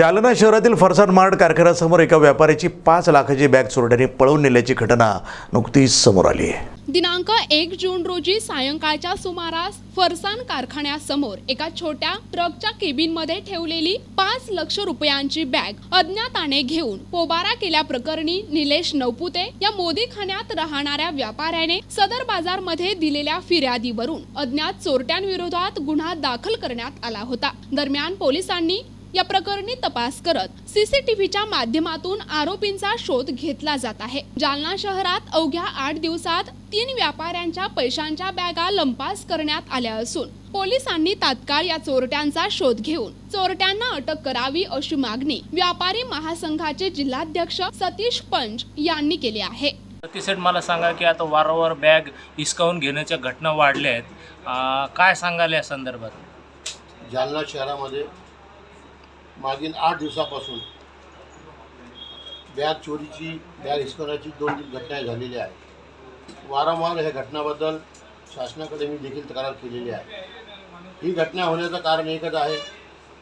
जालना शहरातील फरसाण मार्ट कारखान्यासमोर एका व्यापाऱ्याची पाच लाखाची बॅग चोरट्याने पळवून नेल्याची घटना नुकतीच समोर आली आहे. दिनांक एक जून रोजी सायंकाळच्या सुमारास फरसान कारखान्यासमोर एका छोट्या ट्रकच्या केबिनमध्ये ठेवलेली पाच लक्ष रुपयांची बॅग अज्ञाताने घेऊन पोबारा केल्याप्रकरणी निलेश नवपुते या मोदीखान्यात राहणाऱ्या व्यापाऱ्याने सदर बाजारमध्ये दिलेल्या फिर्यादीवरून अज्ञात चोरट्यांविरोधात गुन्हा दाखल करण्यात आला होता. दरम्यान पोलिसांनी या प्रकरणी तपास करत सीसीटीव्हीच्या माध्यमातून आरोपींचा शोध घेतला जात आहे. जालना शहरात अवघ्या आठ दिवसात तीन व्यापाऱ्यांच्या पैशांच्या बॅगा लंपास करण्यात आल्या असून पोलिसांनी तात्काळ या चोरट्यांचा शोध घेऊन चोरट्यांना अटक करावी अशी मागणी व्यापारी महासंघाचे जिल्हाध्यक्ष सतीश पंच यांनी केली आहे. सतीशेठ मला सांगा की आता वारंवार बॅग हिसकावून घेण्याच्या घटना वाढल्या आहेत. काय सांगाल या संदर्भात? जालना शहरामध्ये मागील आठ दिवसापासून बॅग चोरीची बॅग हिसकवण्याची दोन तीन घटना झालेल्या आहेत वारंवार ह्या घटनाबद्दल शासनाकडे मी देखील तक्रार केलेली आहे. ही घटना होण्याचं कारण एकच आहे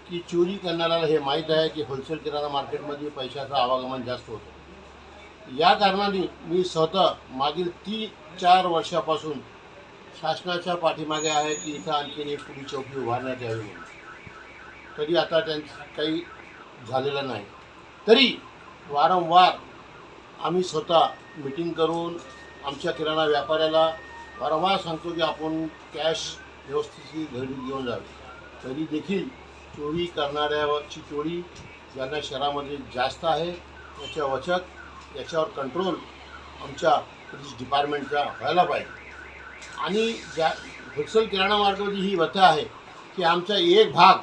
की चोरी करणाऱ्याला हे माहीत आहे की होलसेल किराणा मार्केटमध्ये पैशाचं आवागमन जास्त होतं. या कारणाने मी स्वतः मागील तीन चार वर्षापासून शासनाच्या पाठीमागे आहे की इथं आणखीन एक पोलीस चौकी उभारण्यात यावी म्हणून. तरी आता त्यांचं काही झालेलं नाही. तरी वारंवार आम्ही स्वतः मिटिंग करून आमच्या किराणा व्यापाऱ्याला वारंवार सांगतो की आपण कॅश व्यवस्थित घरी घेऊन जावे. तरी देखील चोरी करणाऱ्याची चोरी ज्यांना शहरामध्ये जास्त आहे त्याच्या वचक याच्यावर कंट्रोल आमच्या पोलीस डिपार्टमेंटचा व्हायला पाहिजे. आणि ज्या होलसेल किराणा मार्गामध्ये ही व्यथा आहे की आमचा एक भाग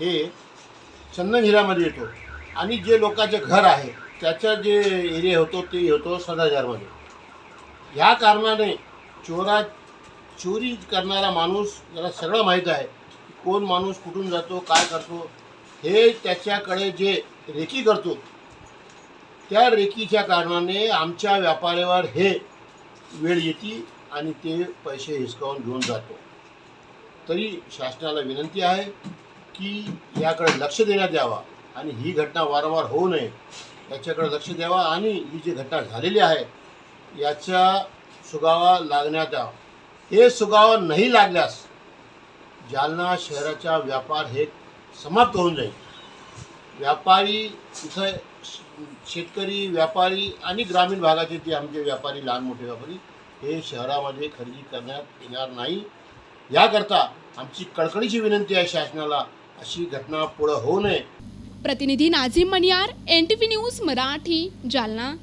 हे चंदनहिरामध्ये येतो. आणि जे लोकांचे घर आहे त्याचं जे एरिया होतो ते होतो सदाचारमध्ये ह्या कारणाने चोरा चोरी करणारा माणूस याला सगळं माहीत आहे कोण माणूस कुठून जातो काय करतो हे त्याच्याकडे जे रेकी करतो त्या रेकीच्या कारणाने आमच्या व्यापाऱ्यावर हे वेळ येते आणि ते पैसे हिसकावून घेऊन जातो. तरी शासनाला विनंती आहे की याकडे लक्ष देण्यात यावा आणि ही घटना वारंवार होऊ नये याच्याकडे लक्ष द्यावा आणि ही जी घटना झालेली आहे याचा सुगावा लागण्यात यावा. हे सुगावा नाही लागल्यास जालना शहराचा व्यापार हे समाप्त होऊन जाईल. व्यापारी इथं शेतकरी व्यापारी आणि ग्रामीण भागाचे जे आमचे व्यापारी लहान मोठे व्यापारी हे शहरामध्ये खरेदी करण्यात येणार नाही. याकरता आमची कळकळीची विनंती आहे शासनाला अशी घटना पुढे होऊ नये. प्रतिनिधी Nazim Maniyar N T V news Marathi Jalna.